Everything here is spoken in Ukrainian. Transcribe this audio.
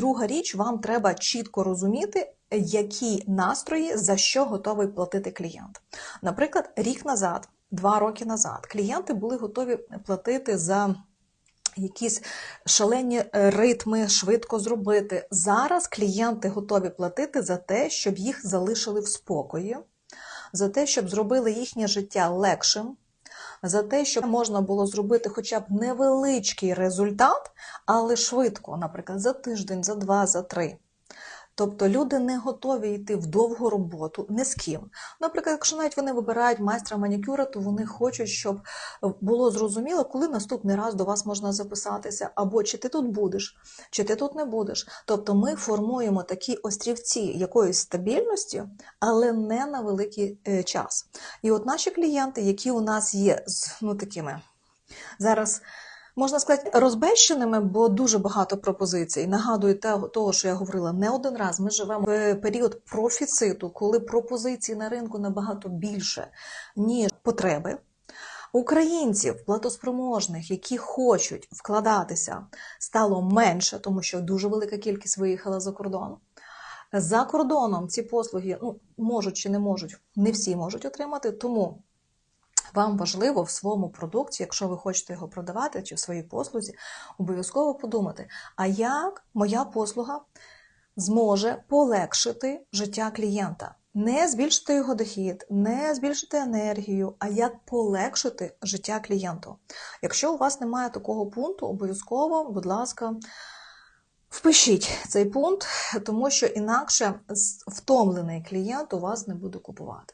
Друга річ, вам треба чітко розуміти, які настрої за що готовий платити клієнт. Наприклад, рік назад, два роки назад, клієнти були готові платити за. Якісь шалені ритми швидко зробити. Зараз клієнти готові платити за те, щоб їх залишили в спокої, за те, щоб зробили їхнє життя легшим, за те, що можна було зробити хоча б невеличкий результат, але швидко, наприклад, за тиждень, за два, за три. Тобто люди не готові йти в довгу роботу ні з ким. Наприклад, якщо навіть вони вибирають майстра манікюра, то вони хочуть, щоб було зрозуміло, коли наступний раз до вас можна записатися, або чи ти тут будеш, чи ти тут не будеш. Тобто ми формуємо такі острівці якоїсь стабільності, але не на великий е, час. І от наші клієнти, які у нас є з ну такими зараз. Можна сказати, розбещеними, бо дуже багато пропозицій. Нагадую того, що я говорила не один раз. Ми живемо в період профіциту, коли пропозицій на ринку набагато більше, ніж потреби. Українців платоспроможних, які хочуть вкладатися, стало менше, тому що дуже велика кількість виїхала за кордон. За кордоном ці послуги ну, можуть чи не можуть, не всі можуть отримати, тому вам важливо в своєму продукті, якщо ви хочете його продавати чи в своїй послузі, обов'язково подумати, а як моя послуга зможе полегшити життя клієнта. Не збільшити його дохід, не збільшити енергію, а як полегшити життя клієнту. Якщо у вас немає такого пункту, обов'язково, будь ласка, впишіть цей пункт, тому що інакше втомлений клієнт у вас не буде купувати.